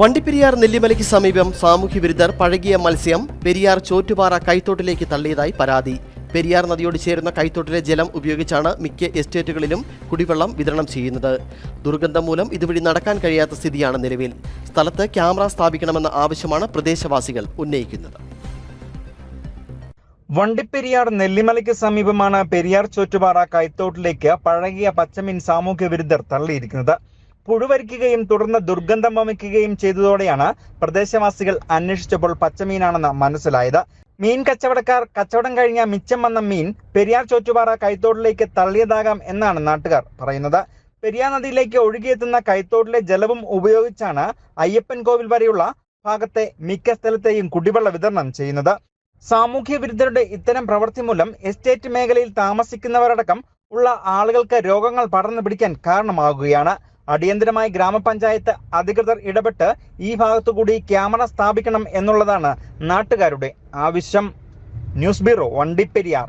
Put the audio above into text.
വണ്ടിപ്പെരിയാർ നെല്ലിമലയ്ക്ക് സമീപം സാമൂഹ്യ വിരുദ്ധർ പഴകിയ മത്സ്യം പെരിയാർ ചോറ്റുപാറ കൈത്തോട്ടിലേക്ക് തള്ളിയതായി പരാതി. പെരിയാർ നദിയോട് ചേരുന്ന കൈത്തോട്ടിലെ ജലം ഉപയോഗിച്ചാണ് മിക്ക എസ്റ്റേറ്റുകളിലും കുടിവെള്ളം വിതരണം ചെയ്യുന്നത്. ദുർഗന്ധം മൂലം ഇതുവഴി നടക്കാൻ കഴിയാത്ത സ്ഥിതിയാണ് നിലവിൽ. സ്ഥലത്ത് ക്യാമറ സ്ഥാപിക്കണമെന്ന ആവശ്യമാണ് പ്രദേശവാസികൾ ഉന്നയിക്കുന്നത്. വണ്ടിപ്പെരിയാർ നെല്ലിമലയ്ക്ക് സമീപമാണ് പെരിയാർ ചോറ്റുപാറ കൈത്തോട്ടിലേക്ക് പഴകിയ പച്ചമീൻ സാമൂഹ്യ വിരുദ്ധർ തള്ളിയിരിക്കുന്നത്. പുഴുവരിക്കുകയും തുടർന്ന് ദുർഗന്ധം വമിക്കുകയും ചെയ്തതോടെയാണ് പ്രദേശവാസികൾ അന്വേഷിച്ചപ്പോൾ പച്ചമീനാണെന്ന് മനസ്സിലായത്. മീൻ കച്ചവടക്കാർ കച്ചവടം കഴിഞ്ഞ മിച്ചം വന്ന മീൻ പെരിയാർ ചോറ്റുപാറ കൈത്തോട്ടിലേക്ക് തള്ളിയതാകാം എന്നാണ് നാട്ടുകാർ പറയുന്നത്. പെരിയാർ നദിയിലേക്ക് ഒഴുകിയെത്തുന്ന കൈത്തോട്ടിലെ ജലവും ഉപയോഗിച്ചാണ് അയ്യപ്പൻ കോവിൽ വരെയുള്ള ഭാഗത്തെ മിക്ക സ്ഥലത്തെയും കുടിവെള്ള വിതരണം ചെയ്യുന്നത്. സാമൂഹ്യ വിരുദ്ധരുടെ ഇത്തരം പ്രവൃത്തി മൂലം എസ്റ്റേറ്റ് മേഖലയിൽ താമസിക്കുന്നവരടക്കം ഉള്ള ആളുകൾക്ക് രോഗങ്ങൾ പടർന്നു പിടിക്കാൻ കാരണമാകുകയാണ്. അടിയന്തരമായി ഗ്രാമപഞ്ചായത്ത് അധികൃതർ ഇടപെട്ട് ഈ ഭാഗത്തുകൂടി ക്യാമറ സ്ഥാപിക്കണം എന്നുള്ളതാണ് നാട്ടുകാരുടെ ആവശ്യം. News bureau Vandiperiyar.